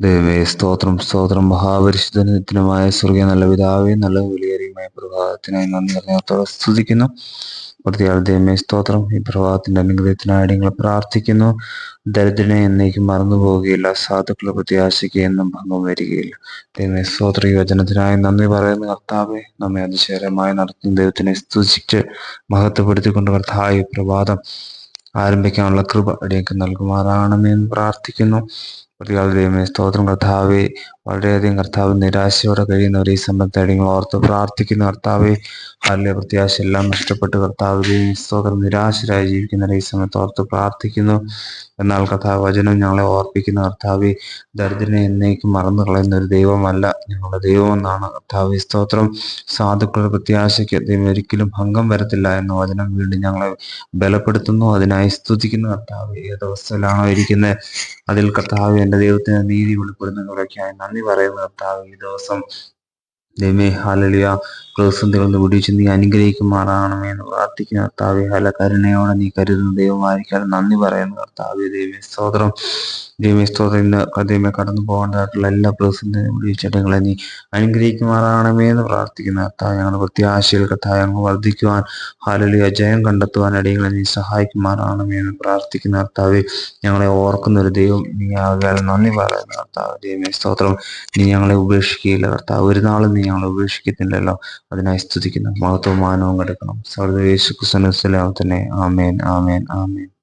ദൈവമേ സ്തോത്രം സ്തോത്രം. മഹാപരിശുദ്ധനത്തിനുമായ സ്വർഗീയ നല്ല പിതാവേ നല്ല വിലയേറിയുമായ പ്രഭാതത്തിനായി നന്ദി അറിഞ്ഞത്തോടെ സ്തുതിക്കുന്നു. പ്രതിയാൾ ദൈവമേ സ്തോത്രം. ഈ പ്രഭാതത്തിന്റെ അനുഗ്രഹത്തിനായി നിങ്ങൾ പ്രാർത്ഥിക്കുന്നു. ദരിദ്രനെ എന്നേക്കും മറന്നു പോവുകയില്ല സാധുക്കളെ പ്രത്യാശയ്ക്ക് എന്നും ഭംഗം വരികയില്ല. ദൈവമേ സ്തോത്ര. വചനത്തിനായി നന്ദി പറയുന്ന. കർത്താവെ നമ്മെ അതിശയമായി നടത്തുന്ന ദൈവത്തിനെ സ്തുതിച്ച് മഹത്വപ്പെടുത്തിക്കൊണ്ട് കർത്താവ് പ്രഭാതം ആരംഭിക്കാനുള്ള കൃപ അടിയൊക്കെ നൽകുമാറാകണമെന്ന് പ്രാർത്ഥിക്കുന്നു. പ്രതികാല ദൈവമേ സ്തോത്രം കർത്താവെ വളരെയധികം കർത്താവ് നിരാശയോടെ കഴിയുന്നവർ ഈ സമയത്ത് അടിങ്ങൾ ഓർത്ത് പ്രാർത്ഥിക്കുന്ന കർത്താവെ. അല്ലെ പ്രത്യാശ എല്ലാം നഷ്ടപ്പെട്ട് കർത്താവ് സ്തോത്രം നിരാശരായി ജീവിക്കുന്നവർ ഈ സമയത്ത് ഓർത്ത് പ്രാർത്ഥിക്കുന്നു. എന്നാൽ കഥാ വചനം ഞങ്ങളെ ഓർപ്പിക്കുന്ന കർത്താവെ. ദരിദ്രനെ എന്നേക്കും മറന്നു കളയുന്ന ഒരു ദൈവമല്ല ഞങ്ങളുടെ ദൈവമെന്നാണ് കർത്താവ് സ്തോത്രം. സാധുക്കളുടെ പ്രത്യാശയ്ക്ക് ദൈവം ഒരിക്കലും ഭംഗം വരത്തില്ല എന്ന വചനം വീണ്ടും ഞങ്ങളെ ബലപ്പെടുത്തുന്നു. അതിനായി സ്തുതിക്കുന്ന കർത്താവ്. ഏത് അവസ്ഥയിലാണോ ഇരിക്കുന്നത് അതിൽ കർത്താവ് എന്റെ ദൈവത്തിന് നീതി വെളിപ്പെടുന്നതിനൊക്കെയായി നന്ദി പറയുന്നു. കർത്താവ് ഈ ദിവസം ദൈവമേ ഹാലലിയ പ്രതിസന്ധികളിൽ നിന്ന് വിടിച്ച് നീ അനുഗ്രഹിക്കുമാറാണമേ എന്ന് പ്രാർത്ഥിക്കുന്ന. കർത്താവെ ഹല കരുണയോടെ നീ കരുതുന്ന ദൈവമായിരിക്കാൻ നന്ദി പറയുന്നു. കർത്താവെ ദൈവമേ സ്തോത്രം. ദൈവ സ്തോത്രം. ഇന്ന് ദൈവമേ കടന്നു പോകേണ്ടതായിട്ടുള്ള എല്ലാ പ്രതിസന്ധിയും വിടിച്ചടങ്ങളെ നീ അനുഗ്രഹിക്കുമാറാണമേ എന്ന് പ്രാർത്ഥിക്കുന്ന. കർത്താവ് ഞങ്ങളുടെ പ്രത്യാശയിൽ കർത്താവ് ഞങ്ങൾ വർദ്ധിക്കുവാൻ ഹാലലിയ ജയം കണ്ടെത്തുവാൻ അടിയങ്ങളെ നീ സഹായിക്കുമാറാണമേ എന്ന് പ്രാർത്ഥിക്കുന്ന. കർത്താവ് ഞങ്ങളെ ഓർക്കുന്ന ഒരു ദൈവം നീ ആകാൻ നന്ദി പറയുന്ന. കർത്താവ് ദൈവമേ സ്തോത്രം. നീ ഞങ്ങളെ ഉപേക്ഷിക്കുകയില്ല. കർത്താവ് ഒരു നാളും നീ ഞങ്ങളെ ഉപേക്ഷിക്കത്തില്ലല്ലോ. അതിനായി സ്തുതിക്കുന്നു. മഹത്വമാനവും കിടക്കണം. സർവ യേശു ആമേൻ ആമേൻ ആമേൻ.